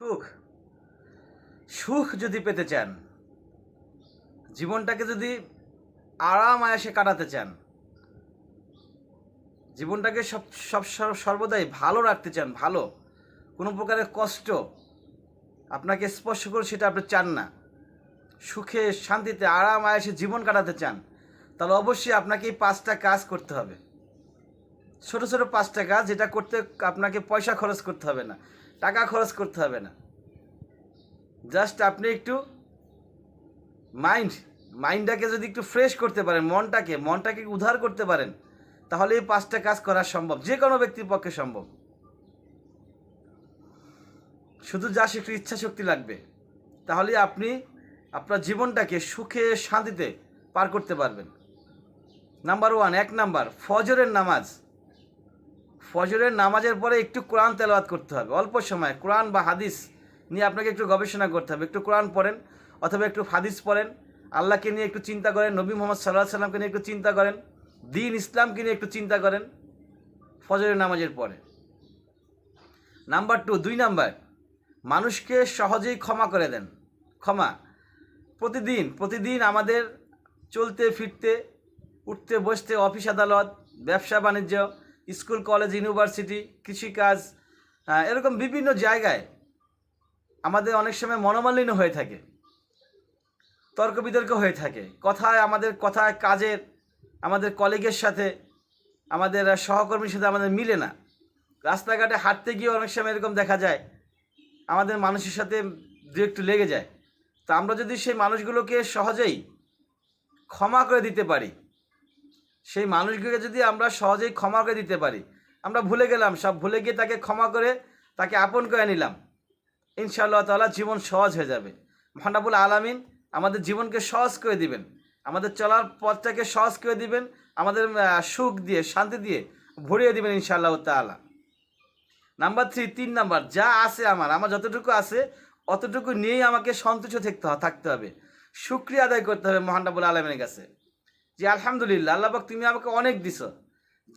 সুখ। সুখ যদি পেতে চান, জীবনটাকে যদি আরাম আয়াসে কাটাতে চান, জীবনটাকে সব সব সর্বদাই ভালো রাখতে চান, ভালো, কোনো প্রকারের কষ্ট, আপনাকে স্পর্শ করে সেটা আপনি চান না, সুখে, শান্তিতে, আরাম আয়াসে জীবন কাটাতে চান, তাহলে অবশ্যই আপনাকে এই পাঁচটা কাজ করতে হবে। ছোট ছোট পাঁচটা কাজ, যেটা করতে আপনাকে পয়সা খরচ করতে হবে না। টাকা খরচ করতে হবে না। জাস্ট আপনি একটু মাইন্ড মাইন্ডটাকে যদি একটু ফ্রেশ করতে পারেন, মনটাকে মনটাকে উদ্ধার করতে পারেন, তাহলে এই পাঁচটা কাজ করা সম্ভব। যে কোনো ব্যক্তির পক্ষে সম্ভব। শুধু যা একটু ইচ্ছা শক্তি লাগবে, তাহলে আপনি আপনার জীবনটাকে সুখে, শান্তিতে পার করতে পারবেন। নাম্বার ওয়ান এক নাম্বার ফজরের নামাজ। ফজরের নামাজের পরে একটু কোরআন তেলাওয়াত করতে হবে, অল্প সময়। কোরআন বা হাদিস নিয়ে আপনাকে একটু গবেষণা করতে হবে। একটু কোরআন পড়েন অথবা একটু হাদিস পড়েন। আল্লাহকে নিয়ে একটু চিন্তা করেন, নবী মোহাম্মদ সাল্লাহ সাল্লামকে নিয়ে একটু চিন্তা করেন। দিন ইসলামকে নিয়ে একটু চিন্তা করেন ফজরের নামাজের পরে। নাম্বার টু, দুই নাম্বার, মানুষকে সহজেই ক্ষমা করে দেন। ক্ষমা। প্রতিদিন প্রতিদিন আমাদের চলতে, ফিরতে, উঠতে, বসতে, অফিস, আদালত, ব্যবসা, বাণিজ্য স্কুল, কলেজ, ইউনিভার্সিটি, কৃষিকাজ এরকম বিভিন্ন জায়গায় আমাদের অনেক সময় মনোমালিন্য হয়ে থাকে তর্ক বিতর্ক হয়ে থাকে। কথায় আমাদের, কথায় কাজের, আমাদের কলিগের সাথে, আমাদের সহকর্মীর সাথে আমাদের মিলে না। রাস্তাঘাটে হাঁটতে গিয়ে অনেক সময় এরকম দেখা যায়, আমাদের মানুষের সাথে দু একটু লেগে যায়। তা আমরা যদি সেই মানুষগুলোকে সহজেই ক্ষমা করে দিতে পারি সেই মানুষগুলোকে যদি আমরা সহজেই ক্ষমা করে দিতে পারি, আমরা ভুলে গেলাম, সব ভুলে গিয়ে তাকে ক্ষমা করে তাকে আপন করে নিলাম, ইনশাআল্লাহ তাআলা জীবন সহজ হয়ে যাবে। মহানাবুল আলামিন আমাদের জীবনকে সহজ করে দিবেন, আমাদের চলার পথটাকে সহজ করে দিবেন, আমাদের সুখ দিয়ে, শান্তি দিয়ে ভরিয়ে দিবেন ইনশাআল্লাহ তাআলা। নাম্বার থ্রি, তিন নাম্বার, যা আছে আমার আমার যতটুকু আছে, অতটুকু নিয়েই আমাকে সন্তুষ্ট থাকতে থাকতে হবে। শুক্রিয়া আদায় করতে হবে মহানাবুল আলমের কাছে। যে আলহামদুলিল্লাহ আল্লাহবাক তুমি আমাকে অনেক দিছ।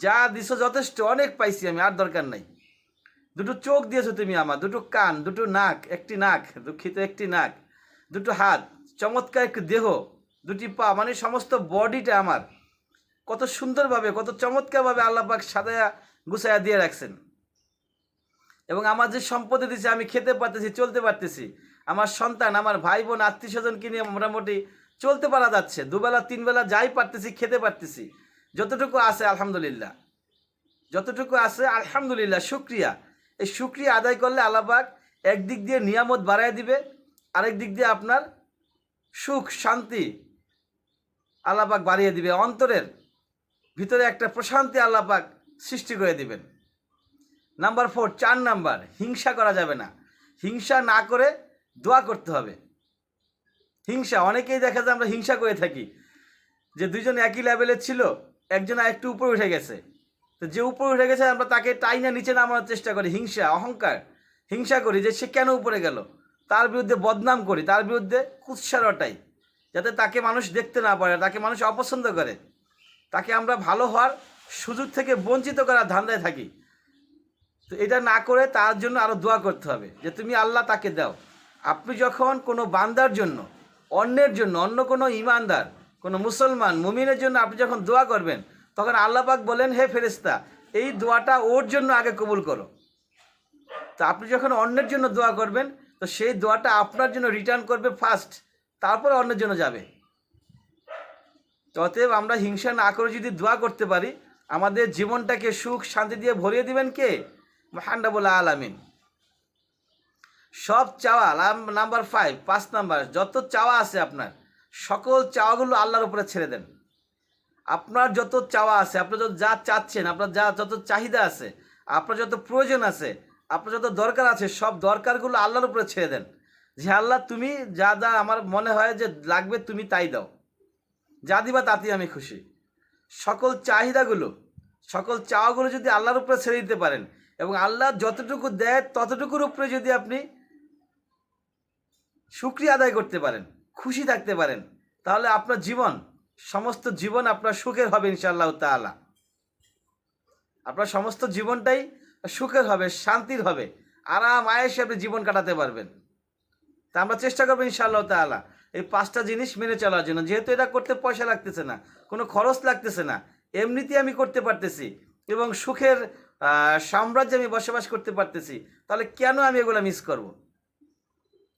যা দিছ যথেষ্ট, অনেক পাইছি আমি, আর দরকার নাই। দুটো চোখ দিয়েছ তুমি আমার, দুটো কান, দুটো নাক, একটি নাক, দুঃখিত একটি নাক, দুটো হাত, চমৎকার একটি দেহ, দুটি পা মানে সমস্ত বডিটা আমার। কত সুন্দরভাবে, কত চমৎকারভাবে আল্লাপাক সাদায়া গুছাইয়া দিয়ে রাখছেন। এবং আমার যে সম্পদে দিছে, আমি খেতে পারতেছি, চলতে পারতেছি। আমার সন্তান, আমার ভাই বোন, আত্মীয় স্বজনকে নিয়ে মোটামুটি চলতে পারা যাচ্ছে। দুবেলা, তিনবেলা যাই পারতেছি, খেতে পারতেছি। যতটুকু আছে, আলহামদুলিল্লাহ। যতটুকু আছে, আলহামদুলিল্লাহ, শুক্রিয়া। এই শুক্রিয়া আদায় করলে আল্লাপাক একদিক দিয়ে নিয়ামত বাড়ায় দিবে, আরেক দিক দিয়ে আপনার সুখ, শান্তি আল্লাপাক বাড়িয়ে দিবে। অন্তরের ভিতরে একটা প্রশান্তি আল্লাপাক সৃষ্টি করে দিবেন। নাম্বার ফোর, চার নাম্বার, হিংসা করা যাবে না। হিংসা না করে দোয়া করতে হবে। হিংসা, অনেকেই দেখা যায় আমরা হিংসা করে থাকি যে দুইজন একই লেভেলের ছিল, একজন একটু উপরে উঠে গেছে। তো যে উপরে উঠে গেছে, আমরা তাকে টাইনা নিচে নামানোর চেষ্টা করি, হিংসা, অহংকার, হিংসা করি যে সে কেন উপরে গেল? তার বিরুদ্ধে বদনাম করি, তার বিরুদ্ধে কুৎসা রটাই, যাতে তাকে মানুষ দেখতে না পারে, তাকে মানুষ অপছন্দ করে। তাকে আমরা ভালো হওয়ার সুযোগ থেকে বঞ্চিত করার ধান্দায় থাকি। তো এটা না করে তার জন্য আরও দোয়া করতে হবে যে তুমি আল্লাহ তাকে দাও। আপনি যখন কোনো বান্দার জন্য অন্যের জন্য, অন্য কোনো ইমানদার, কোনো মুসলমান, মুমিনের জন্য আপনি যখন দোয়া করবেন, তখন আল্লাহ পাক বলেন, হে ফেরেস্তা এই দোয়াটা ওর জন্য আগে কবুল করো। তো আপনি যখন অন্যের জন্য দোয়া করবেন, তো সেই দোয়াটা আপনার জন্য রিটার্ন করবে ফার্স্ট তারপরে অন্যের জন্য যাবে। অতএব আমরা হিংসা না করে যদি দোয়া করতে পারি, আমাদের জীবনটাকে সুখ, শান্তি দিয়ে ভরিয়ে দিবেন কে? মহান্ডাবুল আলামিন। সব চাওয়া নাম্বার ফাইভ পাঁচ নাম্বার যত চাওয়া আছে আপনার, সকল চাওয়াগুলো আল্লাহর উপরে ছেড়ে দেন। আপনার যত চাওয়া আছে আপনার যত যা চাচ্ছেন, আপনার যা, যত চাহিদা আছে, আপনার যত প্রয়োজন আছে, আপনার যত দরকার আছে, সব দরকারগুলো আল্লাহর উপরে ছেড়ে দেন। যে আল্লাহ, তুমি যা যা আমার মনে হয় যে লাগবে, তুমি তাই দাও। যা দিবা, তাতেই আমি খুশি। সকল চাহিদাগুলো, সকল চাওয়াগুলো যদি আল্লাহর উপরে ছেড়ে দিতে পারেন, এবং আল্লাহ যতটুকু দেয়, ততটুকুর উপরে যদি আপনি সুক্রিয়া আদায় করতে পারেন, খুশি থাকতে পারেন। তাহলে আপনার জীবন, সমস্ত জীবন আপনার সুখের হবে ইনশাআল্লাহ তাআলা। আপনার সমস্ত জীবনটাই সুখের হবে, শান্তির হবে, আরাম আয়েসে আপনি জীবন কাটাতে পারবেন। তা আমরা চেষ্টা করব ইনশাআল্লাহ তাআলা এই পাঁচটা জিনিস মেনে চলার জন্য। যেহেতু এটা করতে পয়সা লাগতেছে না, কোনো খরচ লাগতেছে না, এমনিতেই আমি করতে পারতেছি এবং সুখের সাম্রাজ্যে আমি বসবাস করতে পারতেছি, তাহলে কেন আমি এগুলো মিস করব?